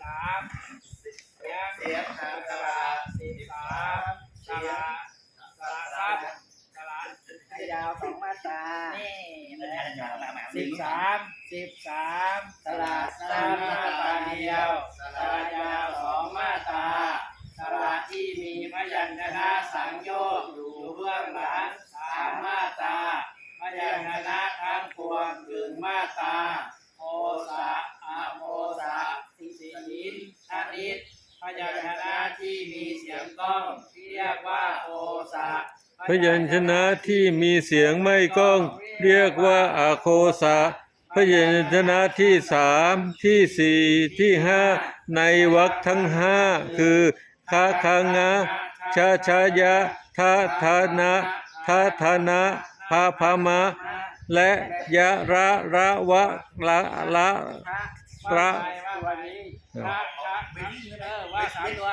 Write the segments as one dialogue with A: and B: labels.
A: สามเสียง
B: เสียงหางสระ
A: สิบสามสระสระซับสระ
C: ให้ยาวสองมาตรา
A: สิบสามสิบสาม
C: สระสั้นมาตราเดียวสระยาวสองมาตราสระที่มีพยัญชนะสังโยชน์อยู่เบื้องหลังสามมาตราพยัญชนะทั้งปวงถึงมาตราโอสะอะโมสะสิสินชนิดพยัญชนะ ที่มีเสียงก้องเรียกว่าโอสะ
D: พยัญชนะที่มีเสียงไม่ก้อง เรียกว่าอาโคสะพยัญชนะที่สามที่สี่ที่ห้าในวรรคทั้งห้าคือคาคางะชาชายะทาทานะทาทานะพาพามะ และยะระระวะละละ
A: พระ ว่าวันนี้พระพระเออว่าสามตัว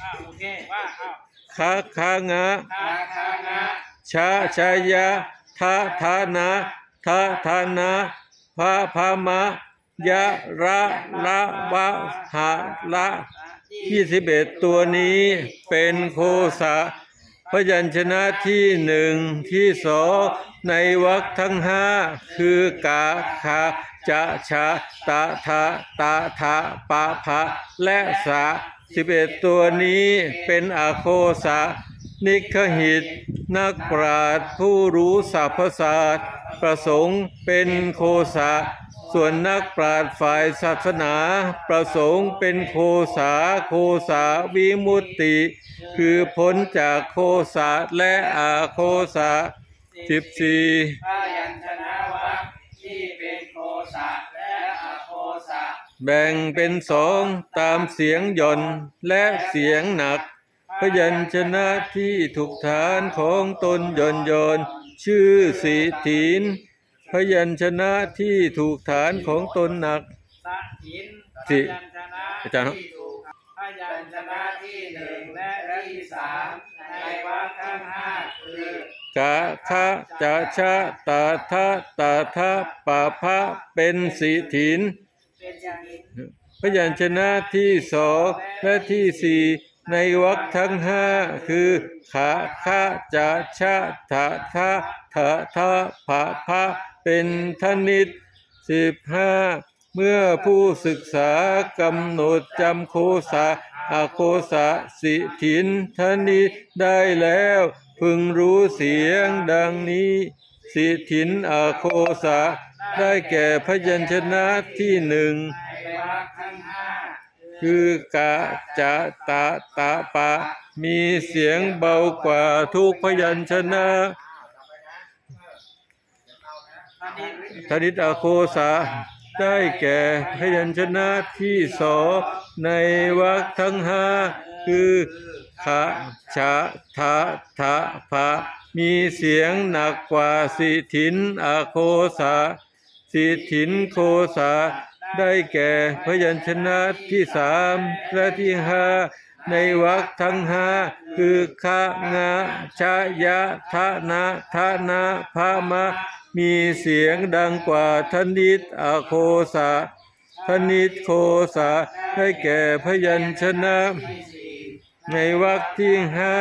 A: อ้าโอเคว่าอ้าว
D: คาคางะ
A: ทาทานะ
D: ชาชายะทาทานะทาทานะพาพามะยะระละวะหะละ ยี่สิบเอ็ดตัวนี้เป็นโคสะ พยัญชนะที่หนึ่งที่สองในวรรคทั้งห้าคือกาคาจะชะตะทะตะทะปะพะและสะสิบเอ็ดตัวนี้เป็นอโคสะนิคหิต นักปราชญ์ผู้รู้ศัพศาสตร์ประสงค์เป็นโคสะ ส่วนนักปราชญ์ฝ่ายศาสนา ประสงค์เป็นโคสาโคสาวิมุตติ คือพ้นจากโคสะและอาโคสะสิบสี่
C: ยัญชนะวรรคที่เป็นโคสะและอโคสะ
D: แบ่งเป็นสองตามเสียงหย่อนและเสียงหนัก พยัญชนะที่ถูกฐานของตนย่อนย่อนชื่อสีถีน พยัญชนะที่ถูกฐานของตนหนัก
A: สะหินพ
D: สิ
A: ยัญชนะ
D: อาจารย์ครับ
A: ที่ถูกพยั
C: พยั
A: ญ
C: ญ
A: ช
C: ช
A: นะ
C: นะ
A: ที่
C: ที่
A: ห
C: ห
A: นึ่
C: นึ่
A: ง
C: ง
A: และ
C: และ
A: ที่
C: ที่
A: สา
C: สามมในวรรคทั้งห้าคือกะ
D: คะจะชะตาทะตาทะปะพะเป็นสีถิน
A: เป็นอย่างนี้
D: พยัญชนะที่สองและที่สี่ ในวรรคทั้งห้าคือขาคะจะชะทะทะทะทะผะพะเป็นทนิตสิบห้าเมื่อผู้ศึกษากำหนดจำโคสะอาโคสะสิถินทนิตได้แล้ว พึงรู้เสียงดังนี้ สิถินอาโคสะได้แก่พยัญชนะที่หนึ่ง
C: คื
D: อกะจะตะตะปะ มีเสียงเบากว่าทุกพยัญชนะธนิตอโคสะได้แก่พยัญชนะที่สองในวรรคทั้งห้าคือขะชะทะทะพะมีเสียงหนักกว่าสิถินอโคสะสิถินโคสะ ได้แก่พยัญชนะที่สามและที่ห้าในวรรคทั้งห้าคือคะงะชะยะทะนะทะนะพะมะ มีเสียงดังกว่าธนิตอโคสะธนิตโคสะได้แก่พยัญชนะ ในวรรคที่ห้า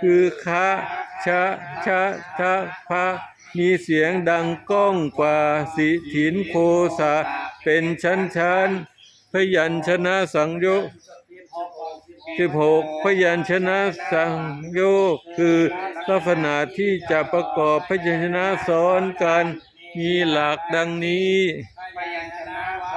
D: คือคะชะชะทะพะมีเสียงดังก้องกว่าสิถินโคสะ เป็นชั้นชั้นพยัญชนะสังโยกสิบหกพยัญชนะสังโยกคือลักษณะที่จะประกอบพยัญชนะซ้อนกันมีหลักดังนี้